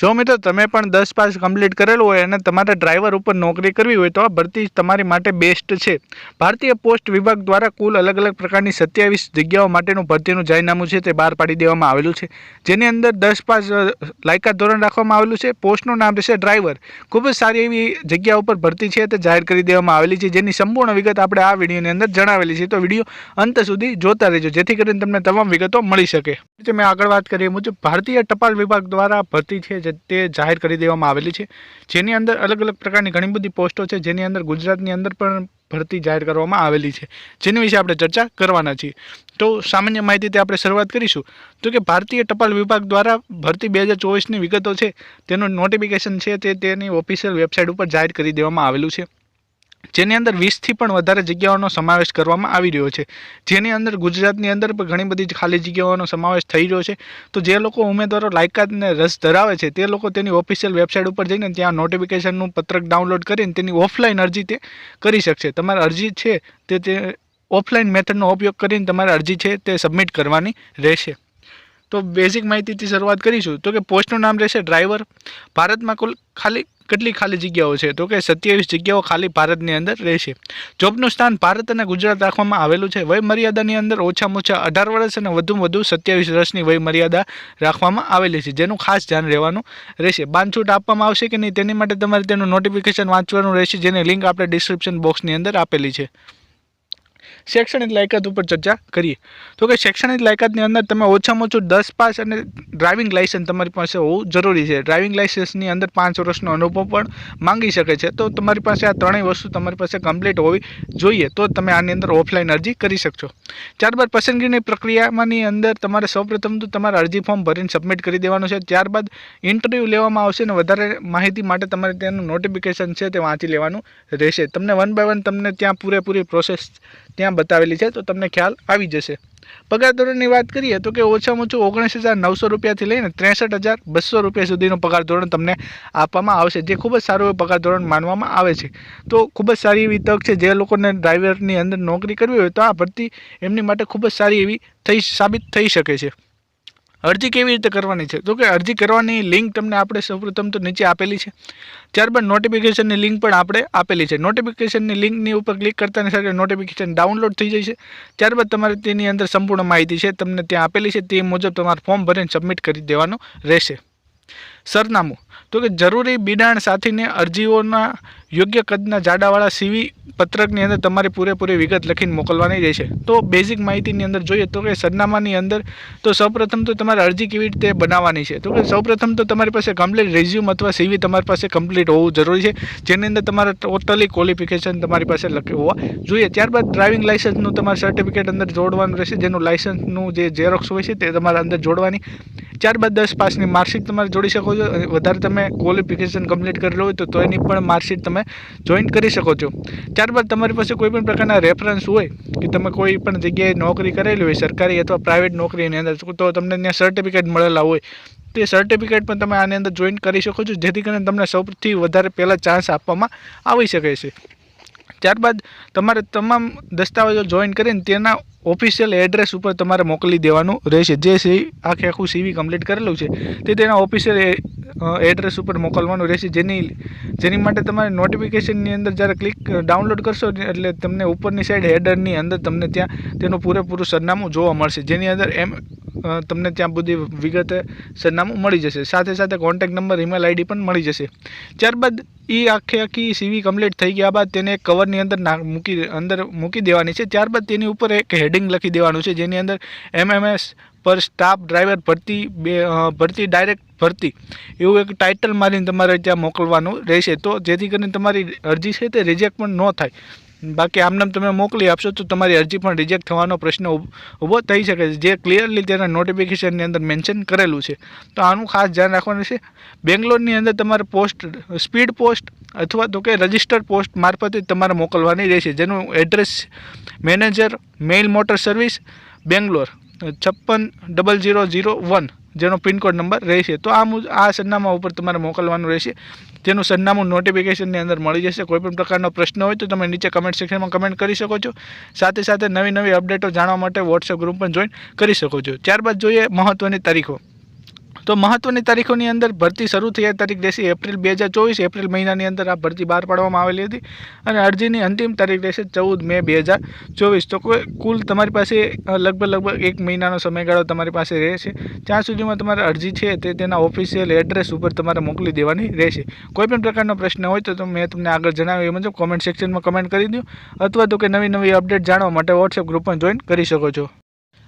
જો મિત્રો, તમે પણ દસ પાસ કમ્પ્લીટ કરેલું હોય અને તમારે ડ્રાઈવર ઉપર નોકરી કરવી હોય તો આ ભરતી તમારી માટે બેસ્ટ છે. ભારતીય પોસ્ટ વિભાગ દ્વારા કુલ અલગ અલગ પ્રકારની સત્યાવીસ જગ્યાઓ માટેનું ભરતીનું જાહેરનામું છે તે બહાર પાડી દેવામાં આવેલું છે. જેની અંદર દસ પાસ લાયકાત ધોરણ રાખવામાં આવેલું છે. પોસ્ટનું નામ રહેશે ડ્રાઈવર ખૂબ જ સારી એવી જગ્યા ઉપર ભરતી છે તે જાહેર કરી દેવામાં આવેલી છે. જેની સંપૂર્ણ વિગત આપણે આ વિડીયોની અંદર જણાવેલી છે. તો વીડિયો અંત સુધી જોતા રહેજો. જેથી કરીને તમને તમામ વિગતો મળી શકે. મેં આગળ વાત કરી મુજબ ભારતીય ટપાલ વિભાગ દ્વારા ભરતી છે જે તે જાહેર કરી દેવામાં આવેલી છે. જેની અંદર અલગ અલગ પ્રકારની ઘણી બધી પોસ્ટો છે, જેની અંદર ગુજરાતની અંદર પણ ભરતી જાહેર કરવામાં આવેલી છે. જેની વિશે આપણે ચર્ચા કરવાના છીએ. તો સામાન્ય માહિતીથી આપણે શરૂઆત કરીશું. તો કે ભારતીય ટપાલ વિભાગ દ્વારા ભરતી બે હજાર ચોવીસની વિગતો છે, તેનું નોટિફિકેશન છે તે તેની ઓફિશિયલ વેબસાઇટ ઉપર જાહેર કરી દેવામાં આવેલું છે. જેની અંદર વીસથી પણ વધારે જગ્યાઓનો સમાવેશ કરવામાં આવી રહ્યો છે. જેની અંદર ગુજરાતની અંદર પણ ઘણી બધી ખાલી જગ્યાઓનો સમાવેશ થઈ રહ્યો છે. તો જે લોકો ઉમેદવારો લાયકાતને રસ ધરાવે છે, તે લોકો તેની ઓફિશિયલ વેબસાઇટ ઉપર જઈને ત્યાં નોટિફિકેશનનું પત્રક ડાઉનલોડ કરીને તેની ઓફલાઈન અરજી તે કરી શકશે. તમારી અરજી છે, તે તે ઓફલાઈન મેથડનો ઉપયોગ કરીને તમારી અરજી છે, તે સબમિટ કરવાની રહેશે. તો બેઝિક માહિતીથી શરૂઆત કરીશું. તો કે પોસ્ટનું નામ રહેશે ડ્રાઈવર ભારતમાં કુલ ખાલી કેટલી ખાલી જગ્યાઓ છે? તો કે સત્યાવીસ જગ્યાઓ ખાલી ભારતની અંદર રહેશે. જોબનું સ્થાન ભારત અને ગુજરાત રાખવામાં આવેલું છે. વયમર્યાદાની અંદર ઓછામાં ઓછા અઢાર વર્ષ અને વધુમાં વધુ સત્યાવીસ વર્ષની વયમર્યાદા રાખવામાં આવેલી છે, જેનું ખાસ ધ્યાન રહેવાનું રહેશે. બાંધછૂટ આપવામાં આવશે કે નહીં? તેની માટે તમારે તેનું નોટિફિકેશન વાંચવાનું રહેશે, જેની લિંક આપણે ડિસ્ક્રિપ્શન બોક્સની અંદર આપેલી છે. શૈક્ષણિક લાયકાત ઉપર ચર્ચા કરીએ. તો કે શૈક્ષણિક લાયકાતની અંદર તમે ઓછામાં ઓછું દસ પાસ અને ડ્રાઇવિંગ લાઇસન્સ તમારી પાસે હોવું જરૂરી છે. ડ્રાઇવિંગ લાઇસન્સની અંદર પાંચ વર્ષનો અનુભવ પણ માંગી શકે છે. તો તમારી પાસે આ ત્રણેય વસ્તુ તમારી પાસે કમ્પ્લીટ હોવી જોઈએ તો તમે આની અંદર ઓફલાઈન અરજી કરી શકશો. ત્યારબાદ પસંદગીની પ્રક્રિયામાંની અંદર તમારે સૌપ્રથમ તો તમારે અરજી ફોર્મ ભરીને સબમિટ કરી દેવાનું છે. ત્યારબાદ ઇન્ટરવ્યૂ લેવામાં આવશે અને વધારે માહિતી માટે તમારે તેનું નોટિફિકેશન છે તે વાંચી લેવાનું રહેશે. તમને વન બાય વન તમને ત્યાં પૂરેપૂરી પ્રોસેસ ત્યાં બતાવેલી છે, તો તમને ખ્યાલ આવી જશે. પગાર ધોરણની વાત કરીએ તો કે ઓછામાં ઓછું ઓગણીસ હજાર નવસો રૂપિયાથી લઈને ત્રેસઠ હજાર બસો રૂપિયા સુધીનું પગાર ધોરણ તમને આપવામાં આવશે, જે ખૂબ જ સારું પગાર ધોરણ માનવામાં આવે છે. તો ખૂબ જ સારી એવી તક છે, જે લોકોને ડ્રાઈવરની અંદર નોકરી કરવી હોય તો આ ભરતી એમની માટે ખૂબ જ સારી એવી થઈ, સાબિત થઈ શકે છે. અરજી કેવી રીતે કરવાની છે? તો કે અરજી કરવાની લિંક તમને આપણે સૌપ્રથમ તો નીચે આપેલી છે. ત્યારબાદ નોટિફિકેશનની લિંક પણ આપણે આપેલી છે. નોટિફિકેશનની લિંકની ઉપર ક્લિક કરતાની સાથે નોટિફિકેશન ડાઉનલોડ થઈ જશે ત્યારબાદ તમારે તેની અંદર સંપૂર્ણ માહિતી છે, તમને ત્યાં આપેલી છે. તે મુજબ તમારે ફોર્મ ભરીને સબમિટ કરી દેવાનું રહેશે. સરનામું. તો કે જરૂરી બિડાણ સાથીને અરજીઓના યોગ્ય કદના જાડાવાળા સીવી પત્રકની અંદર તમારી પૂરેપૂરી વિગત લખીને મોકલવાની રહેશે. તો બેઝિક માહિતીની અંદર જોઈએ તો કે સરનામાની અંદર તો સૌપ્રથમ તો તમારે અરજી કેવી રીતે બનાવવાની છે? તો કે સૌપ્રથમ તો તમારી પાસે કમ્પ્લીટ રેઝ્યુમ અથવા સીવી તમારી પાસે કમ્પ્લીટ હોવું જરૂરી છે. જેની અંદર તમારે ટોટલી ક્વોલિફિકેશન તમારી પાસે લખ્યું હોવા જોઈએ. ત્યારબાદ ડ્રાઇવિંગ લાઇસન્સનું તમારે સર્ટિફિકેટ અંદર જોડવાનું રહેશે. જેનું લાઇસન્સનું જે ઝેરોક્સ હોય છે તે તમારા અંદર જોડવાની. ત્યારબાદ દસ પાસની માર્કશીટ તમારે જોડી શકો છો. વધારે તમે ક્વોલિફિકેશન કમ્પ્લીટ કરેલું હોય તો એની પણ માર્કશીટ તમે જોઈન કરી શકો છો. ત્યારબાદ તમારી પાસે કોઈ પણ પ્રકારના રેફરન્સ હોય કે તમે કોઈ પણ જગ્યાએ નોકરી કરેલી હોય, સરકારી અથવા પ્રાઇવેટ નોકરીની અંદર, તો તમને ત્યાં સર્ટિફિકેટ મળેલા હોય. તે સર્ટિફિકેટ પણ તમે આની અંદર જોઈન કરી શકો છો, જેથી કરીને તમને સૌથી વધારે પહેલાં ચાન્સ આપવામાં આવી શકે છે. ત્યારબાદ તમારે તમામ દસ્તાવેજો જોઈન કરીને તેના ઓફિશિયલ એડ્રેસ ઉપર તમારે મોકલી દેવાનું રહેશે. જે સી આખે આખું સીવી કમ્પ્લીટ કરેલું છે, તે તેના ઓફિશિયલ એડ્રેસ ઉપર મોકલવાનું રહેશે. જેની જેની માટે તમારે નોટિફિકેશનની અંદર જ્યારે ક્લિક ડાઉનલોડ કરશો એટલે તમને ઉપરની સાઈડ હેડરની અંદર તમને ત્યાં તેનું પૂરેપૂરું સરનામું જોવા મળશે. જેની અંદર એમ તમને ત્યાં બધી વિગતે સરનામું મળી જશે. સાથે સાથે કોન્ટેક નંબર ઈમેલ આઈડી પણ મળી જશે. ત્યારબાદ એ આખે આખી સીવી કમ્પ્લીટ થઈ ગયા બાદ તેને કવરની અંદર ના મૂકી અંદર મૂકી દેવાની છે. ત્યારબાદ તેની ઉપર એક હેડિંગ લખી દેવાનું છે, જેની અંદર એમએમએસ પર સ્ટાફ ડ્રાઈવર ભરતી, બે ભરતી ડાયરેક્ટ ભરતી. એવું એક ટાઇટલ મારીને તમારે ત્યાં મોકલવાનું રહેશે. તો જેથી કરીને તમારી અરજી છે તે રિજેક્ટ પણ ન થાય. બાકી આમનામ તમે મોકલી આપશો તો તમારી અરજી પણ રિજેક્ટ થવાનો પ્રશ્ન ઊભો થઈ શકે છે. જે ક્લિયરલી તેના નોટિફિકેશનની અંદર મેન્શન કરેલું છે. તો આનું ખાસ ધ્યાન રાખવાનું છે. બેંગ્લોરની અંદર તમારે પોસ્ટ સ્પીડ પોસ્ટ અથવા તો કે રજિસ્ટર્ડ પોસ્ટ મારફતે તમારે મોકલવાની રહેશે. જેનું address manager mail motor service Bangalore. છપ્પન ડબલ ઝીરો ઝીરો વન જેનો પિનકોડ નંબર રહેશે. તો આ આ સરનામા ઉપર તમારે મોકલવાનું રહેશે. જેનું સરનામું નોટિફિકેશનની અંદર મળી જશે. કોઈપણ પ્રકારનો પ્રશ્ન હોય તો તમે નીચે કમેન્ટ સેક્શનમાં કમેન્ટ કરી શકો છો. સાથે સાથે નવી નવી અપડેટો જાણવા માટે વોટ્સએપ ગ્રુપ પણ જોઈન કરી શકો છો. ત્યારબાદ જોઈએ મહત્ત્વની તારીખો. તો મહત્વની તારીખોની અંદર ભરતી શરૂ થયા તારીખ રહેશે એપ્રિલ બે હજાર ચોવીસ. એપ્રિલ મહિનાની અંદર આ ભરતી બહાર પાડવામાં આવેલી હતી અને અરજીની અંતિમ તારીખ રહેશે ચૌદ મે બે હજાર ચોવીસ. તો કુલ તમારી પાસે લગભગ લગભગ એક મહિનાનો સમયગાળો તમારી પાસે રહેશે. ત્યાં સુધીમાં તમારે અરજી છે તે તેના ઓફિશિયલ એડ્રેસ ઉપર તમારે મોકલી દેવાની રહેશે. કોઈપણ પ્રકારનો પ્રશ્ન હોય તો મેં તમને આગળ જણાવ્યું એ મુજબ કોમેન્ટ સેક્શનમાં કમેન્ટ કરી દો. અથવા તો કે નવી નવી અપડેટ જાણવા માટે વોટ્સએપ ગ્રુપમાં જોઈન કરી શકો છો.